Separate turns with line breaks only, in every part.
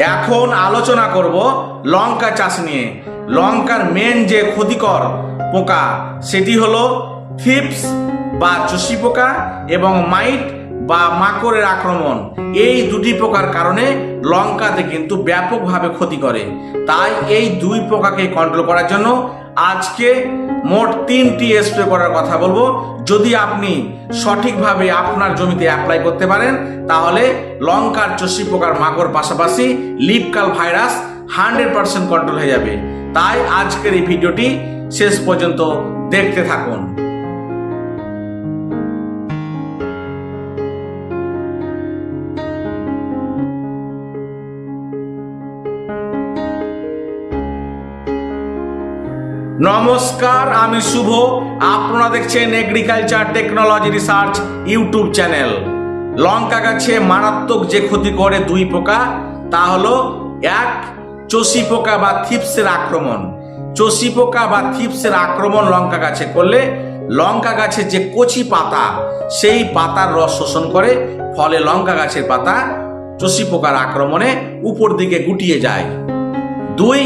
এখন আলোচনা করব লঙ্কা চাষ নিয়ে। লঙ্কার মেন যে ক্ষতিকর পোকা, সেটি হলো থিপস বা চষি পোকা এবং মাইট বা মাকড়ের আক্রমণ। এই দুটি পোকার কারণে লঙ্কাতে কিন্তু ব্যাপকভাবে ক্ষতি করে। তাই এই দুই পোকাকে কন্ট্রোল করার জন্য আজকে মোট তিনটি স্প্রে করার কথা বলব। যদি আপনি সঠিকভাবে আপনার জমিতে অ্যাপ্লাই করতে পারেন, তাহলে লঙ্কার চষি পোকার মাকড় পাশাপাশি leaf curl virus hundred percent control হয়ে যাবে। তাই আজকের এই ভিডিওটি শেষ পর্যন্ত দেখতে থাকুন। নমস্কার, আমি শুভ। আপনারা দেখছেন agriculture technology research YouTube channel লঙ্কা গাছে মারাত্মক যে ক্ষতি করে দুই পোকা, তা হলো এক, চষি পোকা বা থিপসের আক্রমণ। চষি পোকা বা থিপসের আক্রমণ লঙ্কা গাছে করলে লঙ্কা গাছের যে কচি পাতা, সেই পাতার রস শোষণ করে, ফলে লঙ্কা গাছের পাতা চষি পোকার আক্রমণে উপর দিকে গুটিয়ে যায়। দুই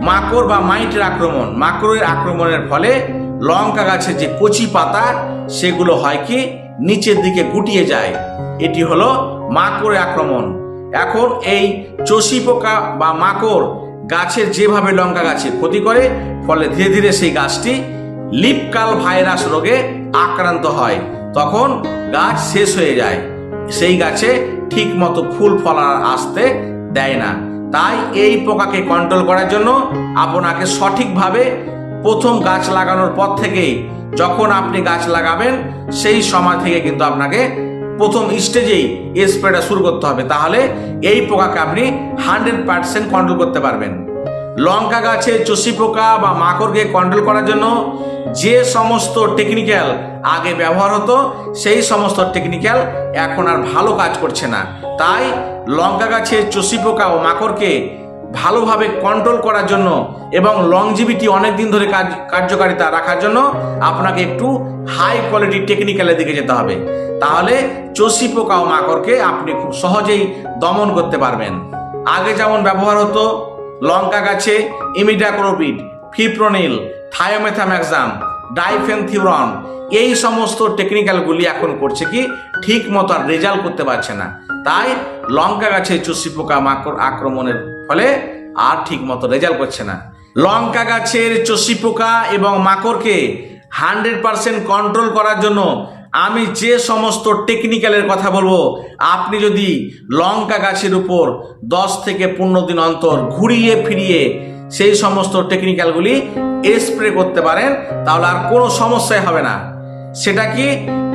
মাকড় বা মাইটের আক্রমণ, মাকড়ের আক্রমণের ফলে লঙ্কা গাছের যে কচি পাতা, সেগুলো হয় কি? নিচের দিকে গুটিয়ে যায়। এটি হলো মাকড়ের আক্রমণ। এখন এই চষি পোকা বা মাকড় গাছের যেভাবে লঙ্কা গাছের ক্ষতি করে, ফলে ধীরে ধীরে সেই গাছটি লিপকাল ভাইরাস রোগে আক্রান্ত হয়। তখন গাছ শেষ হয়ে যায়। সেই গাছে ঠিক মতো ফুল ফল আর আসতে দেয় না। তাই এই পোকাকে কন্ট্রোল করার জন্য আপনাকে সঠিকভাবে প্রথম গাছ লাগানোর পর থেকেই যখন আপনি গাছ লাগাবেন, সেই সময় থেকে কিন্তু আপনাকে প্রথম স্টেজেই স্প্রেটা শুরু করতে হবে। তাহলে এই পোকাকে আপনি হান্ড্রেড পার্সেন্ট কন্ট্রোল করতে পারবেন। লঙ্কা গাছে চষি পোকা বা মাকড়কে কন্ট্রোল করার জন্য যে সমস্ত টেকনিক্যাল আগে ব্যবহার হতো, সেই সমস্ত টেকনিক্যাল এখন আর ভালো কাজ করছে না। তাই লঙ্কা গাছে চষি পোকা ও মাকড়কে ভালোভাবে কন্ট্রোল করার জন্য এবং লংজিভিটি অনেক দিন ধরে কাজ, কার্যকারিতা রাখার জন্য আপনাকে একটু হাই কোয়ালিটি টেকনিক্যালের দিকে যেতে হবে। তাহলে চষি পোকা ও মাকড়কে আপনি খুব সহজেই দমন করতে পারবেন। আগে যেমন ব্যবহার হতো লঙ্কা গাছে ইমিডাক্লোপিড, ফিপ্রোনিল থায়োমেথাম্যাক্সাম ডাইফেনথিউরন এই সমস্ত টেকনিক্যালগুলি এখন করছে কি ঠিক মতো আর রেজাল্ট করতে পারছে না। তাই লঙ্কা গাছে চুষি পোকা মাকড় আক্রমণের ফলে আর ঠিক মতো রেজাল্ট করছে না। লঙ্কা গাছের চষি পোকা এবং মাকড়কে হান্ড্রেড পার্সেন্ট কন্ট্রোল করার জন্য আমি যে সমস্ত টেকনিক্যালের কথা বলব, আপনি যদি লঙ্কা গাছের উপর দশ থেকে পনেরো দিন অন্তর ঘুরিয়ে ফিরিয়ে সেই সমস্ত টেকনিক্যালগুলি স্প্রে করতে পারেন, তাহলে আর কোনো সমস্যাই হবে না। সেটা কি?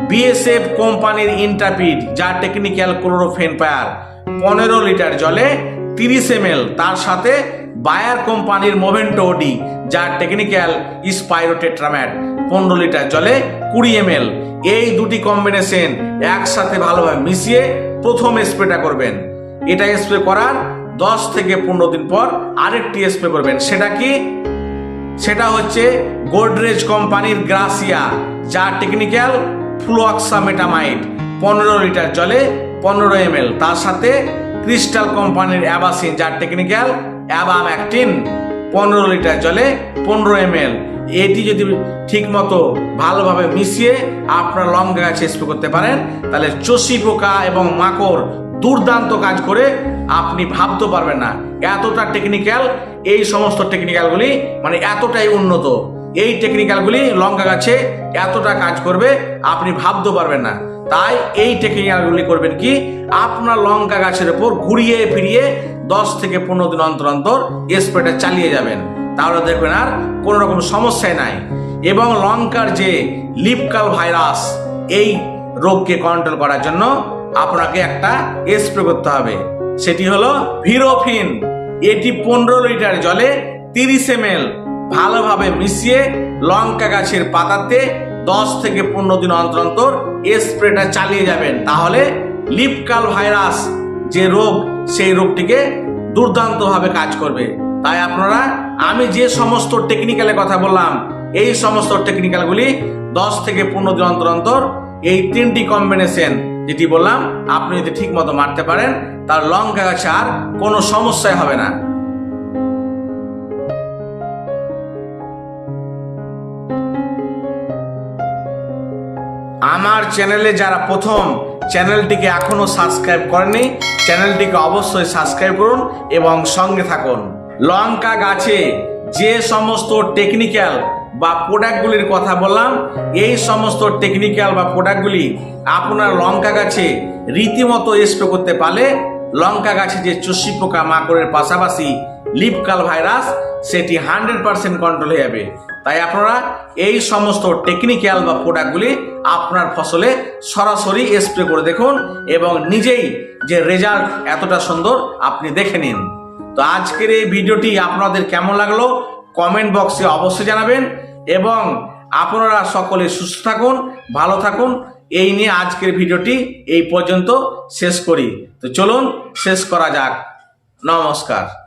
বিএসএফ কোম্পানির ইন্টারপিড যা টেকনিক্যাল ক্লোরোফেন পায়ার, পনেরো লিটার জলে তিরিশ এম তার সাথে বায়ার কোম্পানির মোভেন্টো ওডি যা টেকনিক্যাল স্পাইরোটেট্রাম্যাট পনেরো লিটার জলে কুড়ি এম এই দুটি কম্বিনেশন একসাথে ভালোভাবে মিশিয়ে প্রথম স্প্রেটা করবেন। এটা স্প্রে করার দশ থেকে পনেরো দিন পর আরেকটি স্প্রে করবেন। সেটা কি? সেটা হচ্ছে গোদরেজ কোম্পানির গ্রাসিয়া যা টেকনিক্যাল ফ্লুয়াক্সামেটামাইড পনেরো লিটার জলে পনেরো এম তার সাথে ক্রিস্টাল কোম্পানির অ্যাবাসিন যার টেকনিক্যাল অ্যাবাম্যাকটিন পনেরো লিটার জলে পনেরো এম এটি যদি ঠিকমতো ভালোভাবে মিশিয়ে আপনার লঙ্কা গাছে স্প্রে করতে পারেন, তাহলে চষি পোকা এবং মাকড় দুর্দান্ত কাজ করে আপনি ভাবতে পারবেন না। এতটা টেকনিক্যাল এই সমস্ত টেকনিক্যালগুলি মানে এতটাই উন্নত। এই টেকনিক্যালগুলি লঙ্কা গাছে এতটা কাজ করবে, আপনি ভাবতে পারবেন না। তাই এই টেকনিক্যালগুলি করবেন কি? আপনার লঙ্কা গাছের উপর ঘুরিয়ে ফিরিয়ে দশ থেকে পনেরো দিন অন্তর অন্তর স্প্রেটা চালিয়ে যাবেন। তাহলে দেখবেন আর কোনো রকম সমস্যায় নাই। এবং লঙ্কার যে লিপকাল ভাইরাস এই রোগকে কন্ট্রোল করার জন্য আপনাকে একটা স্প্রে করতে হবে। সেটি হলো ভিরোফিন। এটি পনেরো লিটার জলে তিরিশ এম ভালোভাবে মিশিয়ে লঙ্কা গাছের পাতাতে দশ থেকে পনেরো দিন অন্তর অন্তর স্প্রেটা চালিয়ে যাবেন। তাহলে লিপকাল ভাইরাস যে রোগ, সেই রোগটিকে দুর্দান্তভাবে কাজ করবে। তাই আপনারা, আমি যে সমস্ত টেকনিক্যালের কথা বললাম, এই সমস্ত টেকনিক্যালগুলি দশ থেকে পনেরো দিন অন্তর অন্তর এই তিনটি কম্বিনেশন যেটি বললাম, আপনি যদি ঠিক মতো মারতে পারেন, তার লঙ্কা গাছে আর কোনো সমস্যাই হবে না। আমার চ্যানেলে যারা প্রথম চ্যানেলটিকে এখনও সাবস্ক্রাইব করেনি চ্যানেলটিকে অবশ্যই সাবস্ক্রাইব করুন এবং সঙ্গে থাকুন। লঙ্কা গাছে যে সমস্ত টেকনিক্যাল বা প্রোডাক্টগুলির কথা বললাম, এই সমস্ত টেকনিক্যাল বা প্রোডাক্টগুলি আপনার লঙ্কা গাছে রীতিমতো স্প্রে করতে পারলে, লঙ্কা গাছে যে চষি পোকা মাকড়ের পাশাপাশি লিপকাল ভাইরাস, সেটি হান্ড্রেড পার্সেন্ট কন্ট্রোল হয়ে যাবে। তাই আপনারা এই সমস্ত টেকনিক্যাল বা প্রোডাক্টগুলি আপনার ফসলে সরাসরি স্প্রে করে দেখুন এবং নিজেই যে রেজাল্ট এতটা সুন্দর আপনি দেখে নিন। তো আজকের এই ভিডিওটি আপনাদের কেমন লাগল কমেন্ট বক্সে অবশ্যই জানাবেন এবং আপনারা সকলে সুস্থ থাকুন, ভালো থাকুন। এই নিয়ে আজকের ভিডিওটি এই পর্যন্ত শেষ করি। তো চলুন, শেষ করা যাক। নমস্কার।